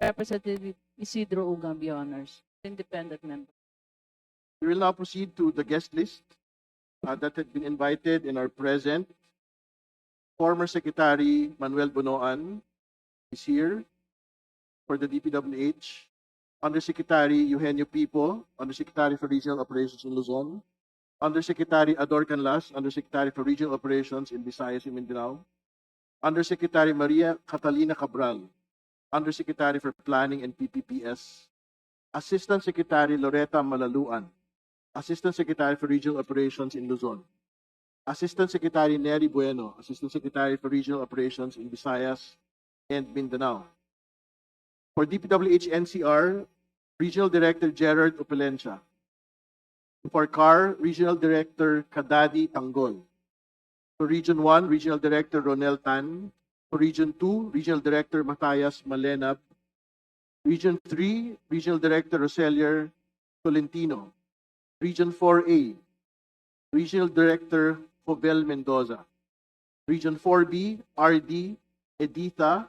Representative Isidro Ugambi Honors, independent member. We will now proceed to the guest list uh, that had been invited and are present. Former Secretary Manuel Bonoan is here for the DPWH. Undersecretary Eugenio Pipo, Undersecretary for Regional Operations in Luzon. Undersecretary Ador Canlas, Undersecretary for Regional Operations in Visayas and Mindanao. Undersecretary Maria Catalina Cabral, Undersecretary for Planning and PPPS. Assistant Secretary Loretta Malaluan, Assistant Secretary for Regional Operations in Luzon. Assistant Secretary Neri Bueno, Assistant Secretary for Regional Operations in Visayas and Mindanao. For DPWH NCR, Regional Director Gerard Opelencia. For CAR, Regional Director Kadadi Tanggol. For Region 1, Regional Director Ronel Tan. Region 2, Regional Director Matthias Malenab. Region 3, Regional Director Roselier Tolentino. Region 4A, Regional Director Jovel Mendoza. Region 4B, RD Editha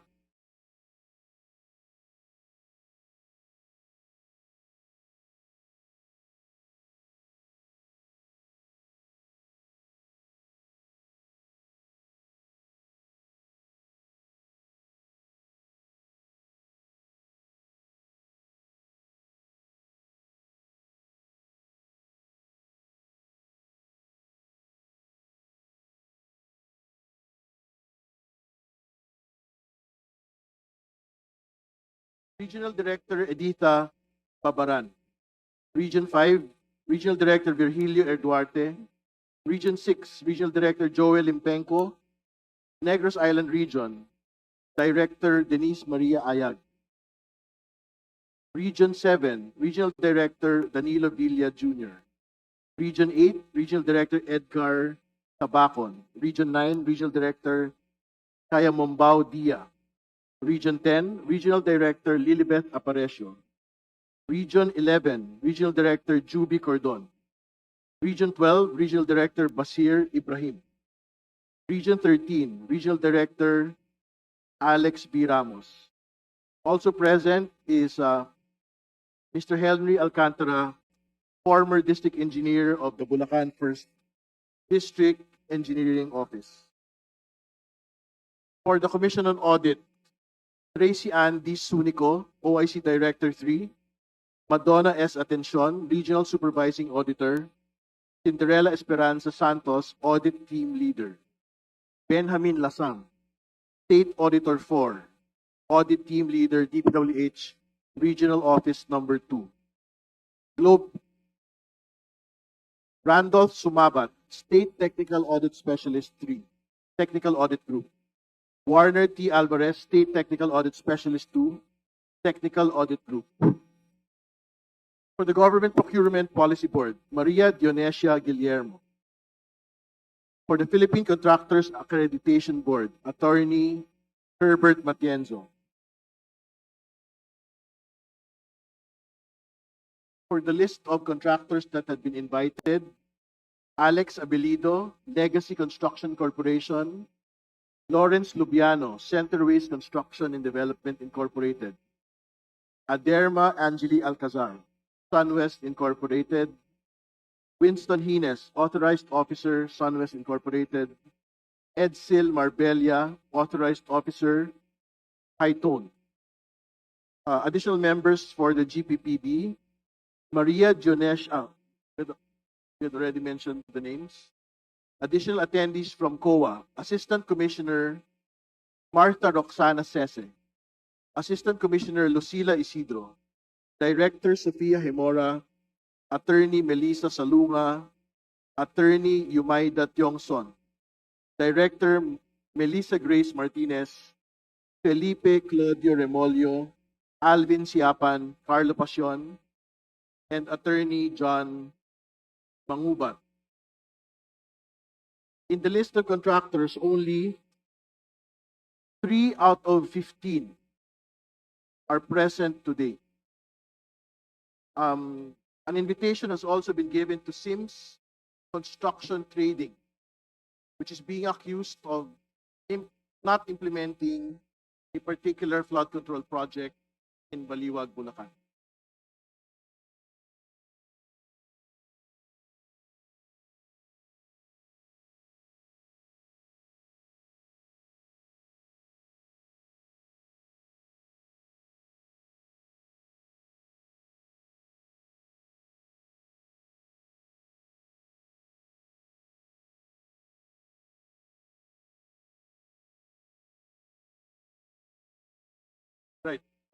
Regional Director Editha Babaran. Region 5, Regional Director Virgilio Eduarte. Region 6, Regional Director Joel Limpenco. Negros Island Region, Director Denise Maria Ayag. Region 7, Regional Director Danilo Villa Jr. Region 8, Regional Director Edgar Tabacon. Region 9, Regional Director Kaya Mombao Dia. Region 10, Regional Director Lilibeth Aparecio. Region 11, Regional Director Juby Cordon. Region 12, Regional Director Basir Ibrahim. Region 13, Regional Director Alex B. Ramos. Also present is uh, Mr. Henry Alcantara, former District Engineer of the Bulacan First District Engineering Office. For the Commission on Audit, Tracy Ann D. Sunico, OIC Director 3, Madonna S. Atencion, Regional Supervising Auditor, Cinderella Esperanza Santos, Audit Team Leader, Benjamin Lasang, State Auditor 4, Audit Team Leader, DPWH, Regional Office Number 2, Globe, Randolph Sumabat, State Technical Audit Specialist 3, Technical Audit Group, Warner T. Alvarez, State Technical Audit Specialist 2, Technical Audit Group. For the Government Procurement Policy Board, Maria Dionesia Guillermo. For the Philippine Contractors Accreditation Board, Attorney Herbert Matienzo. For the list of contractors that had been invited, Alex Abelido, Legacy Construction Corporation, Lawrence Lubiano, Centerways Construction and Development Incorporated. Aderma Angeli Alcazar, Sunwest Incorporated. Winston Hines, Authorized Officer, Sunwest Incorporated. Edsel Marbella, Authorized Officer, Hightone. Uh, additional members for the GPPB, Maria Jonesh, ah, we had- we had already mentioned the names. Additional attendees from COA, Assistant Commissioner Martha Roxana Sese, Assistant Commissioner Lucila Isidro, Director Sofia Hemora, Attorney Melissa Salunga, Attorney Yumaida Tiongson, Director Melissa Grace Martinez, Felipe Claudio Remolio, Alvin Siapan, Carlo Pasion, and Attorney John Mangubat. In the list of contractors, only three out of 15 are present today. Um, an invitation has also been given to Sims Construction Trading, which is being accused of im- not implementing a particular flood control project in Baliwag, Bulacan.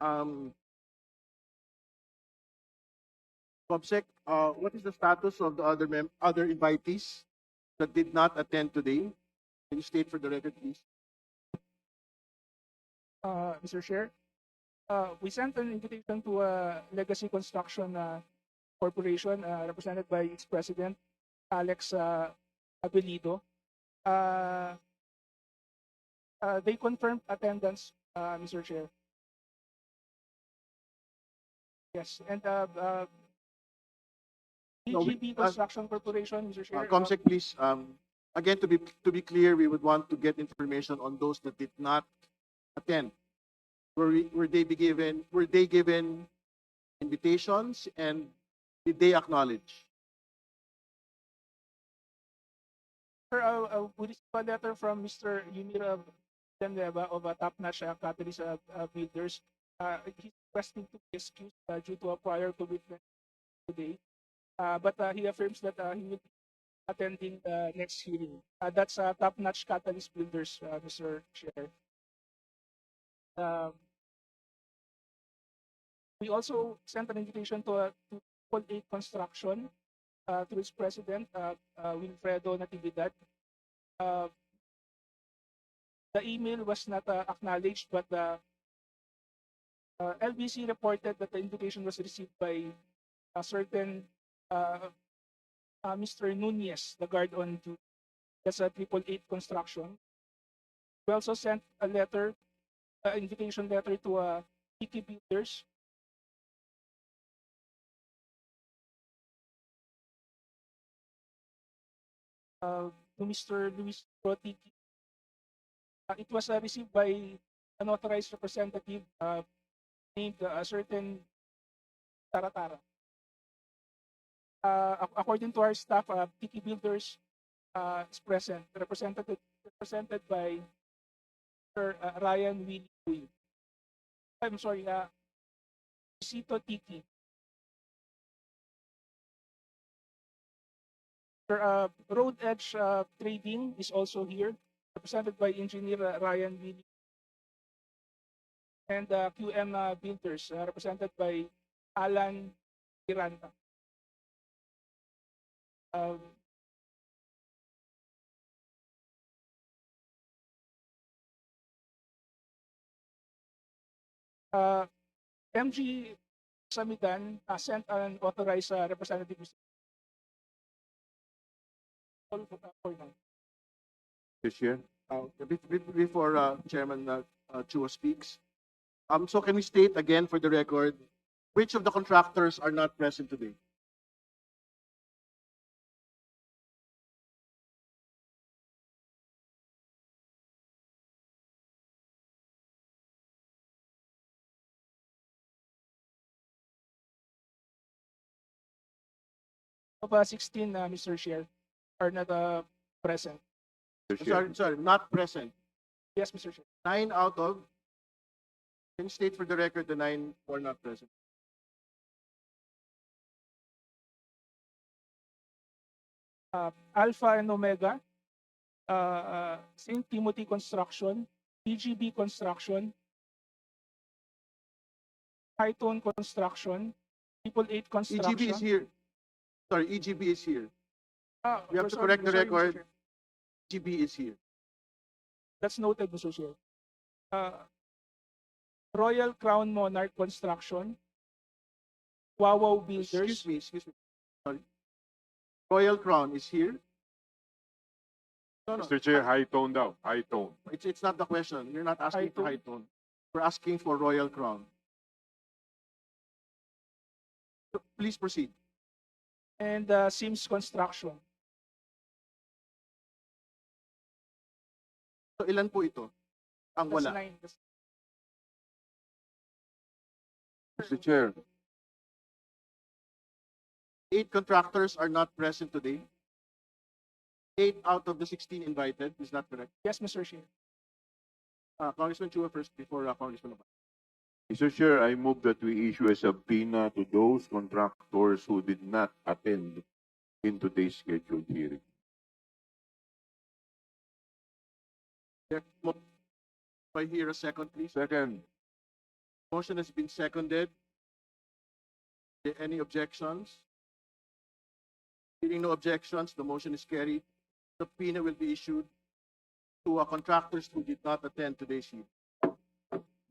Um, Comsec, uh, what is the status of the other mem- other invitees that did not attend today? Can you state for the record, please? uh, Mr. Chair. Uh, we sent an invitation to a Legacy Construction uh, Corporation uh, represented by its president, Alex uh, Abelido. Uh, uh, they confirmed attendance, Mr. Chair. Yes, and uh, uh, No, we- DGB uh, Construction Corporation, Mr. Chair. Uh, uh, Comsec, please, um, again, to be, to be clear, we would want to get information on those that did not attend. Were, we- were they be given, were they given invitations and did they acknowledge? Sir, uh, uh, we received a letter from Mr. Yunira Villanueva of uh, Top Notch uh, Catalyst uh, uh, Builders. Uh, he's requesting to be excused uh, due to a prior commitment today. Uh, but uh, he affirms that uh, he will be attending the next hearing. Uh, that's uh, Top Notch Catalyst Builders, uh, Mr. Chair. Um, we also sent an invitation to, uh, to Eight Construction uh, its president, uh, uh, Wilfredo Natividad. Uh, the email was not uh, acknowledged, but the uh, LBC reported that the invitation was received by a certain uh, uh, Mr. Nunez, the guard on duty. That's a triple eight construction. We also sent a letter, uh, invitation letter to uh, Tiki Builders uh, to Mr. Luis Rotiki. Uh, it was uh, received by an authorized representative uh, named uh, a certain Taratara. Uh, according to our staff, uh, Tiki Builders uh, is present, represented represented by Sir uh, Ryan Willie I'm sorry, uh, Sito Tiki. Sir, uh, Road Edge uh, Trading is also here, represented by Engineer uh, Ryan Willie. And uh, QM uh, Builders, uh, represented by Alan Miranda. Um, uh, MG Samidan uh, sent an authorized uh, representative all for for now. This year? Uh, be- be- before, uh, Chairman, uh, uh, Chua speaks. Um, so can we state again for the record, which of the contractors are not present today? Of uh, 16, uh, Mr. Chair, are not uh, present. Sorry, sorry, not present. Yes, Mr. Chair. Nine out of, can you state for the record the nine who are not present? Uh, Alpha and Omega, uh, uh, St. Timothy Construction, PGB Construction, Python Construction, People 8 Construction. EGB is here. Sorry, EGB is here. Ah, You have to sorry, correct the sorry, record. EGB is here. That's noted, Mr. Chair. Uh, Royal Crown Monarch Construction, Wawaw Builders. Excuse me, excuse me. Sorry. Royal Crown is here. No, no, Mr. Chair, high tone daw, high tone. it's, it's not the question. You're not asking for High high tone. We're asking for Royal Crown. So, Please proceed. and uh, Sims Construction. So ilan po ito? Ang That's wala. nine. That's Mr. Chair, Eight contractors are not present today. Eight out of the 16 invited, is that correct? Yes, Mr. Chair. Uh, Congressman Chua first before uh, Congressman Abad. Mr. Chair, I move that we issue a subpoena to those contractors who did not attend in today's scheduled hearing. There- If I hear a second, please. Second, Motion has been seconded. Are there Any objections? Hearing no objections, the motion is carried. The Subpoena will be issued to uh, contractors who did not attend today's hearing.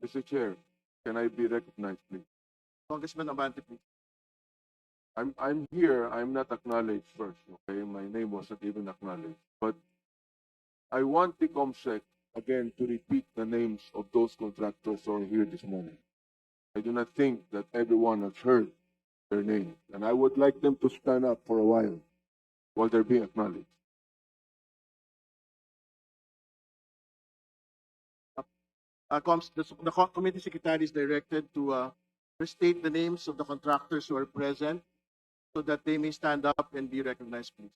Mr. Chair, can I be recognized, please? Congressman Abante, please. I'm, I'm here, I'm not acknowledged first, okay? My name wasn't even acknowledged. But I want the COMSEC, again, to repeat the names of those contractors who are here this morning. I do not think that everyone has heard their name, and I would like them to stand up for a while while they're being acknowledged. Uh, comes, the, the committee secretary is directed to, uh, restate the names of the contractors who are present so that they may stand up and be recognized, please.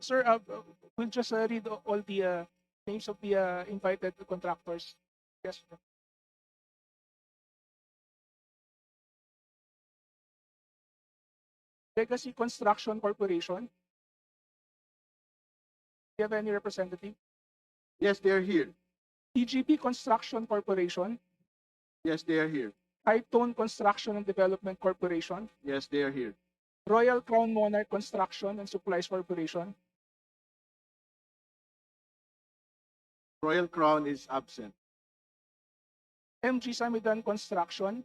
Sir, uh, we'll just uh, read all the uh, names of the uh, invited contractors. Yes. sir. Legacy Construction Corporation. Do you have any representative? Yes, they are here. TGP Construction Corporation, Yes, they are here. Hightone Construction and Development Corporation, Yes, they are here. Royal Crown Monarch Construction and Supplies Corporation, Royal Crown is absent. MG Samidan Construction,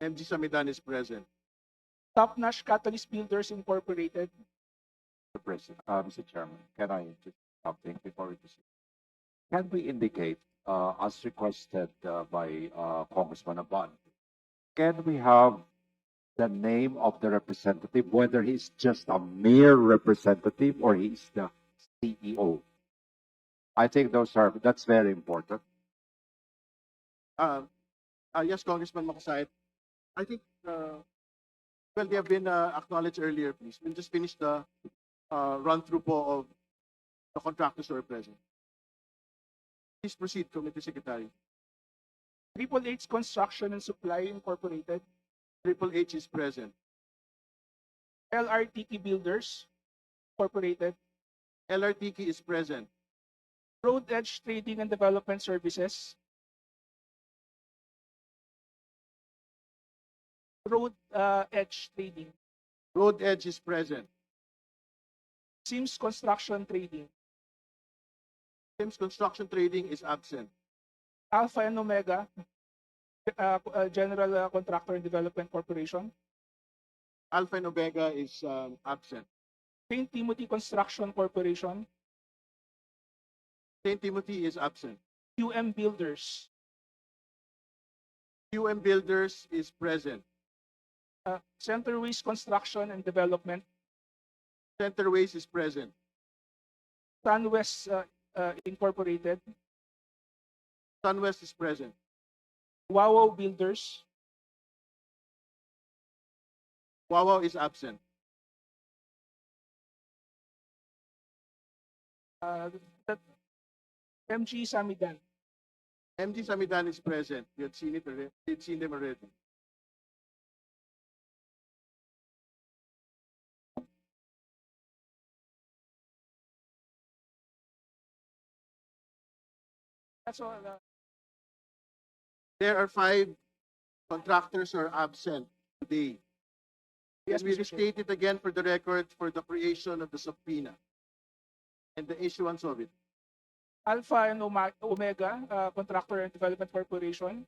MG Samidan is present. Top Notch Catalyst Builders Incorporated, Mr. President, uh, Mr. Chairman, can I just something before we proceed? Can we indicate, uh, as requested, uh, by, uh, Congressman Abad, can we have the name of the representative, whether he's just a mere representative or he's the CEO? I think those are, that's very important. Uh, uh, yes, Congressman Makasait. I think, uh, well, they have been uh, acknowledged earlier, please. We'll just finish the uh, run-through po of the contractors who are present. Please proceed, Committee Secretary. Triple H Construction and Supply Incorporated, Triple H is present. LRTT Builders Incorporated, LRTK is present. Road Edge Trading and Development Services, Road uh, Edge Trading, Road Edge is present. Sims Construction Trading, Sims Construction Trading is absent. Alpha and Omega uh, uh, General uh, Contractor and Development Corporation, Alpha and Omega is um, absent. St. Timothy Construction Corporation, St. Timothy is absent. QM Builders, QM Builders is present. uh, Centerways Construction and Development, Centerways is present. Sunwest uh, uh, Incorporated, Sunwest is present. Wawa Builders, Wawa is absent. uh, MG Samidan, MG Samidan is present. You had seen it already. You had seen them already. that's all. Uh, There are five contractors are absent today. yes, we restate it again for the record for the creation of the subpoena and the issuance of it. Alpha and Omega uh, Contractor and Development Corporation,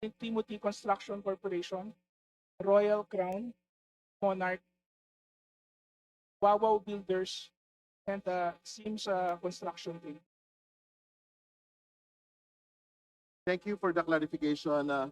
St. Timothy Construction Corporation, Royal Crown, Monarch, Wawa Builders, and uh, Sims uh, Construction Team. Thank you for the clarification, uh,